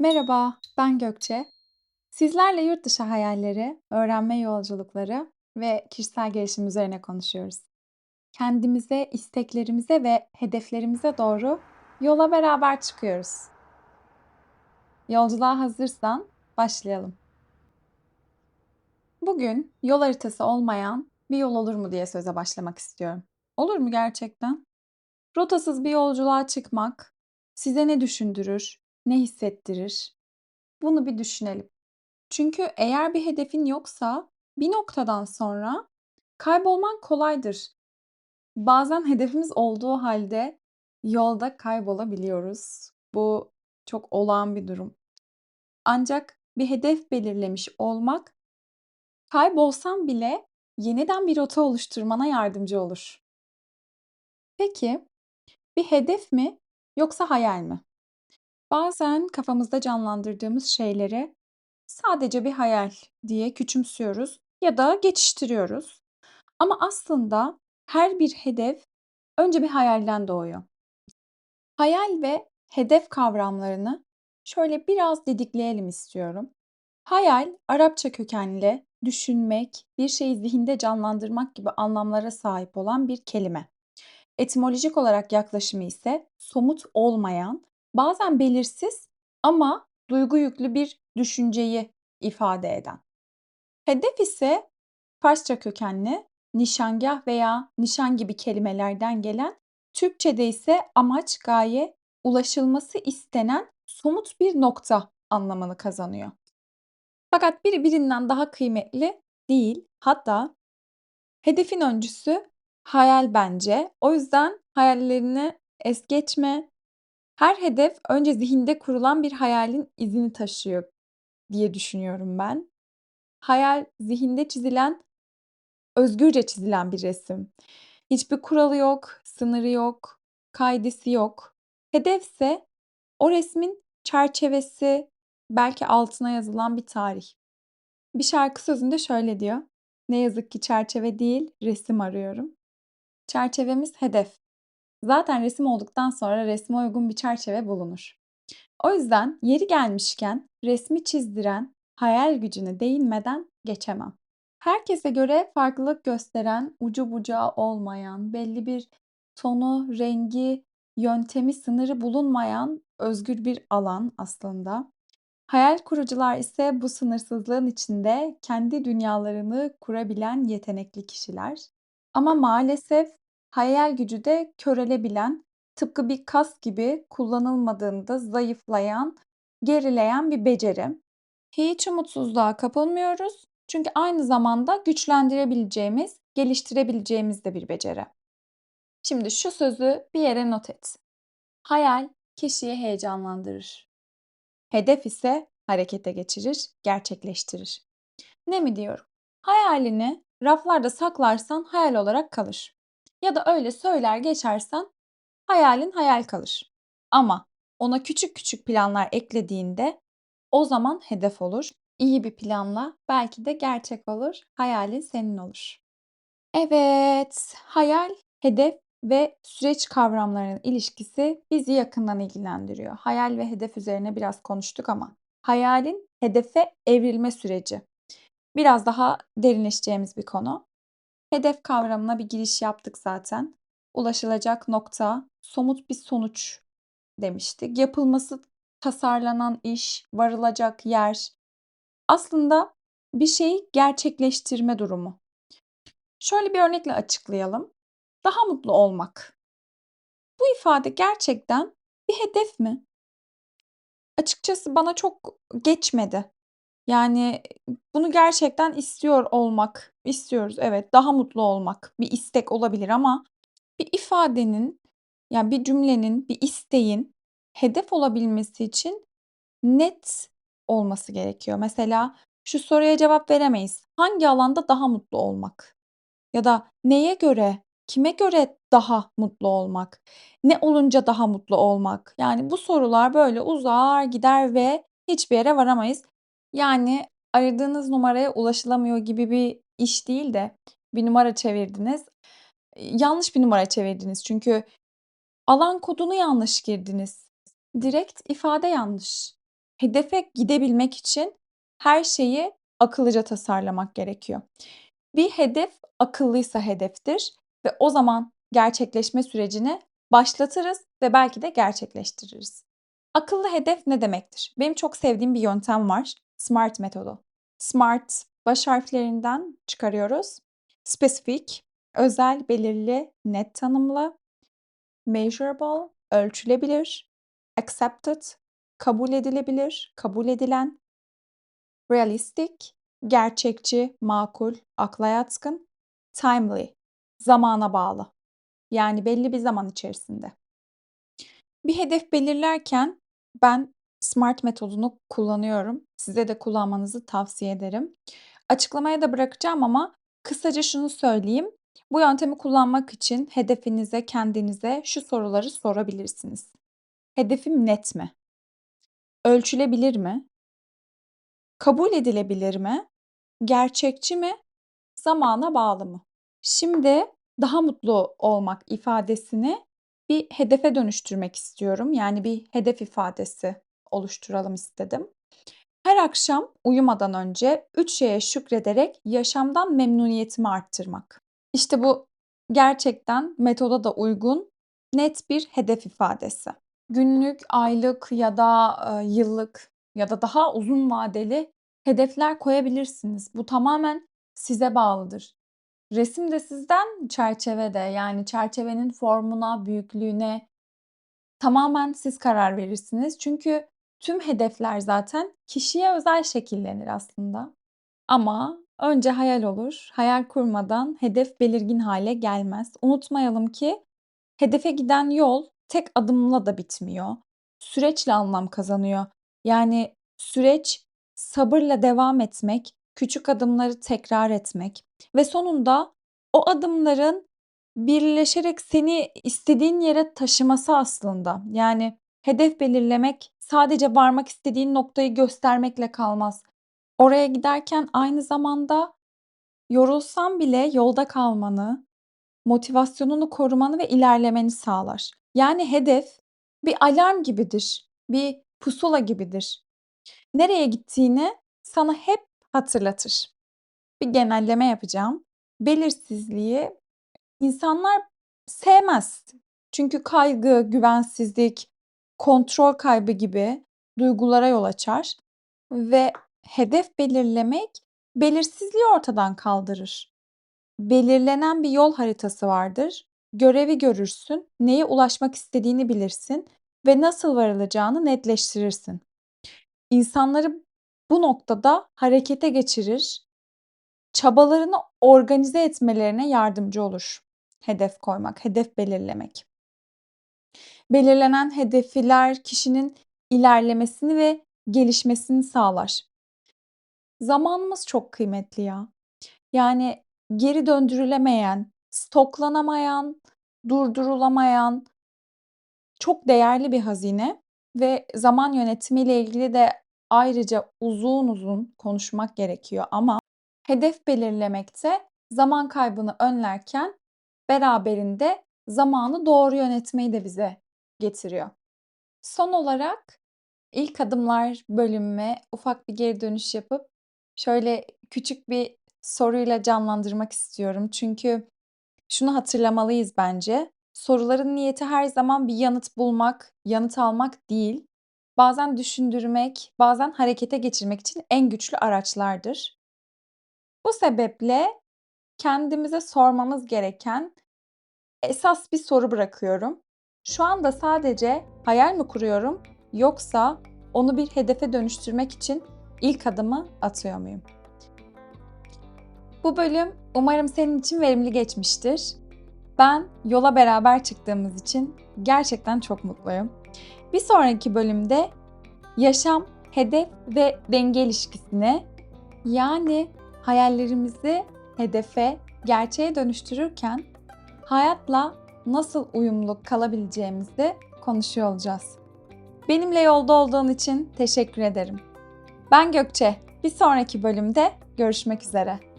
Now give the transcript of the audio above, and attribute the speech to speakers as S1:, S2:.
S1: Merhaba, ben Gökçe. Sizlerle yurt dışı hayalleri, öğrenme yolculukları ve kişisel gelişim üzerine konuşuyoruz. Kendimize, isteklerimize ve hedeflerimize doğru yola beraber çıkıyoruz. Yolculuğa hazırsan başlayalım. Bugün yol haritası olmayan bir yol olur mu diye söze başlamak istiyorum. Olur mu gerçekten? Rotasız bir yolculuğa çıkmak size ne düşündürür, ne hissettirir? Bunu bir düşünelim. Çünkü eğer bir hedefin yoksa bir noktadan sonra kaybolman kolaydır. Bazen hedefimiz olduğu halde yolda kaybolabiliyoruz. Bu çok olağan bir durum. Ancak bir hedef belirlemiş olmak kaybolsan bile yeniden bir rota oluşturmana yardımcı olur. Peki bir hedef mi yoksa hayal mi? Bazen kafamızda canlandırdığımız şeyleri sadece bir hayal diye küçümsüyoruz ya da geçiştiriyoruz. Ama aslında her bir hedef önce bir hayalden doğuyor. Hayal ve hedef kavramlarını şöyle biraz didikleyelim istiyorum. Hayal, Arapça kökenli düşünmek, bir şeyi zihinde canlandırmak gibi anlamlara sahip olan bir kelime. Etimolojik olarak yaklaşımı ise somut olmayan, bazen belirsiz ama duygu yüklü bir düşünceyi ifade eden. Hedef ise Farsça kökenli nişangah veya nişan gibi kelimelerden gelen, Türkçede ise amaç, gaye, ulaşılması istenen somut bir nokta anlamını kazanıyor. Fakat biri birinden daha kıymetli değil. Hatta hedefin öncüsü hayal bence. O yüzden hayallerini es geçme. Her hedef önce zihinde kurulan bir hayalin izini taşıyor diye düşünüyorum ben. Hayal zihinde çizilen, özgürce çizilen bir resim. Hiçbir kuralı yok, sınırı yok, kaidesi yok. Hedefse o resmin çerçevesi, belki altına yazılan bir tarih. Bir şarkı sözünde şöyle diyor: "Ne yazık ki çerçeve değil, resim arıyorum." Çerçevemiz hedef. Zaten resim olduktan sonra resme uygun bir çerçeve bulunur. O yüzden yeri gelmişken resmi çizdiren hayal gücüne değinmeden geçemem. Herkese göre farklılık gösteren, ucu bucağı olmayan, belli bir tonu, rengi, yöntemi, sınırı bulunmayan özgür bir alan aslında. Hayal kurucular ise bu sınırsızlığın içinde kendi dünyalarını kurabilen yetenekli kişiler. Ama maalesef hayal gücü de körelebilen, tıpkı bir kas gibi kullanılmadığında zayıflayan, gerileyen bir beceri. Hiç umutsuzluğa kapılmıyoruz çünkü aynı zamanda güçlendirebileceğimiz, geliştirebileceğimiz de bir beceri. Şimdi şu sözü bir yere not et. Hayal kişiyi heyecanlandırır. Hedef ise harekete geçirir, gerçekleştirir. Ne mi diyorum? Hayalini raflarda saklarsan hayal olarak kalır. Ya da öyle söyler geçersen hayalin hayal kalır. Ama ona küçük küçük planlar eklediğinde o zaman hedef olur. İyi bir planla belki de gerçek olur. Hayalin senin olur. Evet, hayal, hedef ve süreç kavramlarının ilişkisi bizi yakından ilgilendiriyor. Hayal ve hedef üzerine biraz konuştuk ama hayalin hedefe evrilme süreci. Biraz daha derinleşeceğimiz bir konu. Hedef kavramına bir giriş yaptık zaten. Ulaşılacak nokta, somut bir sonuç demiştik. Yapılması tasarlanan iş, varılacak yer. Aslında bir şeyi gerçekleştirme durumu. Şöyle bir örnekle açıklayalım. Daha mutlu olmak. Bu ifade gerçekten bir hedef mi? Açıkçası bana çok geçmedi. Yani bunu gerçekten istiyor olmak, istiyoruz evet, daha mutlu olmak bir istek olabilir ama bir ifadenin, yani bir cümlenin, bir isteğin hedef olabilmesi için net olması gerekiyor. Mesela şu soruya cevap veremeyiz. Hangi alanda daha mutlu olmak? Ya da neye göre, kime göre daha mutlu olmak? Ne olunca daha mutlu olmak? Yani bu sorular böyle uzar gider ve hiçbir yere varamayız. Yani aradığınız numaraya ulaşılamıyor gibi bir iş değil de bir numara çevirdiniz. yanlış bir numara çevirdiniz çünkü alan kodunu yanlış girdiniz. Direkt ifade yanlış. Hedefe gidebilmek için her şeyi akıllıca tasarlamak gerekiyor. Bir hedef akıllıysa hedeftir ve o zaman gerçekleşme sürecini başlatırız ve belki de gerçekleştiririz. Akıllı hedef ne demektir? Benim çok sevdiğim bir yöntem var. SMART metodu. SMART baş harflerinden çıkarıyoruz. Specific, özel, belirli, net tanımlı. Measurable, ölçülebilir. Accepted, kabul edilebilir, kabul edilen. Realistic, gerçekçi, makul, akla yatkın. Timely, zamana bağlı. Yani belli bir zaman içerisinde. Bir hedef belirlerken ben SMART metodunu kullanıyorum. Size de kullanmanızı tavsiye ederim. Açıklamaya da bırakacağım ama kısaca şunu söyleyeyim. Bu yöntemi kullanmak için hedefinize, kendinize şu soruları sorabilirsiniz. Hedefim net mi? Ölçülebilir mi? Kabul edilebilir mi? Gerçekçi mi? Zamana bağlı mı? Şimdi daha mutlu olmak ifadesini bir hedefe dönüştürmek istiyorum. Yani bir hedef ifadesi oluşturalım istedim. Her akşam uyumadan önce 3 şeye şükrederek yaşamdan memnuniyetimi arttırmak. İşte bu gerçekten metoda da uygun net bir hedef ifadesi. Günlük, aylık ya da e, yıllık ya da daha uzun vadeli hedefler koyabilirsiniz. Bu tamamen size bağlıdır. Resim de sizden, çerçeve de. Yani çerçevenin formuna, büyüklüğüne tamamen siz karar verirsiniz. Çünkü tüm hedefler zaten kişiye özel şekillenir aslında. Ama önce hayal olur. Hayal kurmadan hedef belirgin hale gelmez. Unutmayalım ki hedefe giden yol tek adımla da bitmiyor. Süreçle anlam kazanıyor. Yani süreç sabırla devam etmek, küçük adımları tekrar etmek ve sonunda o adımların birleşerek seni istediğin yere taşıması aslında. Yani hedef belirlemek sadece varmak istediğin noktayı göstermekle kalmaz. Oraya giderken aynı zamanda yorulsan bile yolda kalmanı, motivasyonunu korumanı ve ilerlemeni sağlar. Yani hedef bir alarm gibidir, bir pusula gibidir. Nereye gittiğini sana hep hatırlatır. Bir genelleme yapacağım. Belirsizliği insanlar sevmez. Çünkü kaygı, güvensizlik, kontrol kaybı gibi duygulara yol açar ve hedef belirlemek belirsizliği ortadan kaldırır. Belirlenen bir yol haritası vardır. Görevi görürsün, neye ulaşmak istediğini bilirsin ve nasıl varılacağını netleştirirsin. İnsanları bu noktada harekete geçirir, çabalarını organize etmelerine yardımcı olur. Hedef koymak, hedef belirlemek. Belirlenen hedefler kişinin ilerlemesini ve gelişmesini sağlar. Zamanımız çok kıymetli ya. Yani geri döndürülemeyen, stoklanamayan, durdurulamayan çok değerli bir hazine ve zaman yönetimiyle ilgili de ayrıca uzun uzun konuşmak gerekiyor ama hedef belirlemekte zaman kaybını önlerken beraberinde zamanı doğru yönetmeyi de bize getiriyor. Son olarak ilk adımlar bölümüme ufak bir geri dönüş yapıp şöyle küçük bir soruyla canlandırmak istiyorum. Çünkü şunu hatırlamalıyız bence. Soruların niyeti her zaman bir yanıt bulmak, yanıt almak değil. Bazen düşündürmek, bazen harekete geçirmek için en güçlü araçlardır. Bu sebeple kendimize sormamız gereken esas bir soru bırakıyorum. Şu anda sadece hayal mi kuruyorum yoksa onu bir hedefe dönüştürmek için ilk adımı atıyor muyum? Bu bölüm umarım senin için verimli geçmiştir. Ben yola beraber çıktığımız için gerçekten çok mutluyum. Bir sonraki bölümde yaşam, hedef ve denge ilişkisini yani hayallerimizi hedefe, gerçeğe dönüştürürken hayatla nasıl uyumlu kalabileceğimizi konuşuyor olacağız. Benimle yolda olduğun için teşekkür ederim. Ben Gökçe. Bir sonraki bölümde görüşmek üzere.